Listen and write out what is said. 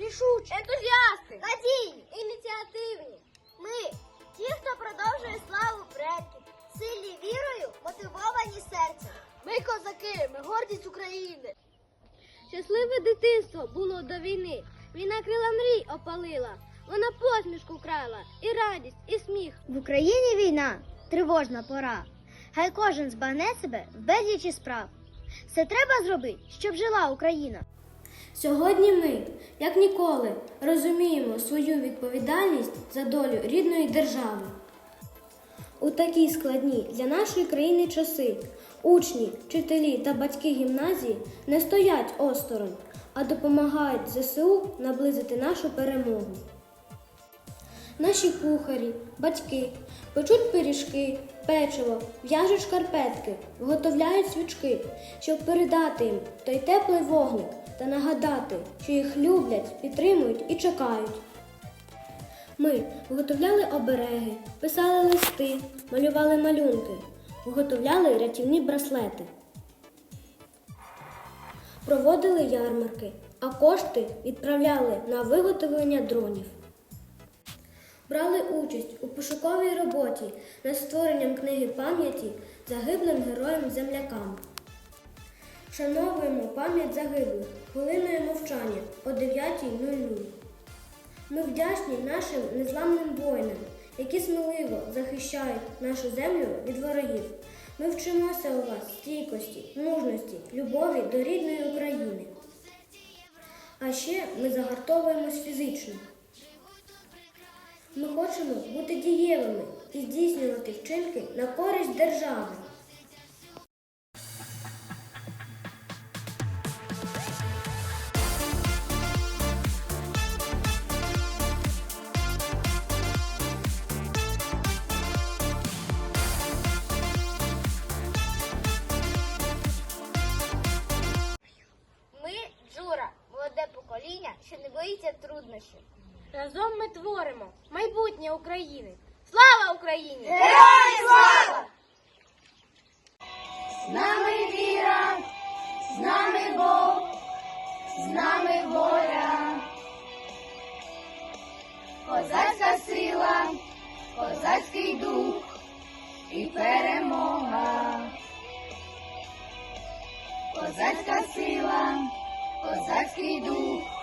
рішучі, ентузіасти, надійні, ініціативні. Ми ті, хто продовжує славу предків, сильні вірою, мотивовані серцем. Ми козаки, ми гордість України. Щасливе дитинство було до війни. Війна крила мрій опалила. Вона посмішку крала і радість, і сміх. В Україні війна, тривожна пора. Хай кожен збагне себе в безлічі справ. Все треба зробити, щоб жила Україна. Сьогодні ми, як ніколи, розуміємо свою відповідальність за долю рідної держави. У такі складні для нашої країни часи учні, вчителі та батьки гімназії не стоять осторонь, а допомагають ЗСУ наблизити нашу перемогу. Наші кухарі, батьки печуть пиріжки, печиво, в'яжуть шкарпетки, виготовляють свічки, щоб передати їм той теплий вогник та нагадати, що їх люблять, підтримують і чекають. Ми виготовляли обереги, писали листи, малювали малюнки, виготовляли рятівні браслети. Проводили ярмарки, а кошти відправляли на виготовлення дронів. Брали участь у пошуковій роботі над створенням книги пам'яті загиблим героям-землякам. Шановуємо пам'ять загиблих хвилиною мовчання о 9.00. Ми вдячні нашим незламним воїнам, які сміливо захищають нашу землю від ворогів. Ми вчимося у вас стійкості, мужності, любові до рідної України. А ще ми загартовуємось фізично. Ми хочемо бути дієвими і здійснювати вчинки на користь держави. Боїться труднощів. Разом ми творимо майбутнє України. Слава Україні! Героям слава! З нами віра, з нами Бог, з нами воля. Козацька сила, козацький дух і перемога. Козацька сила, козацький дух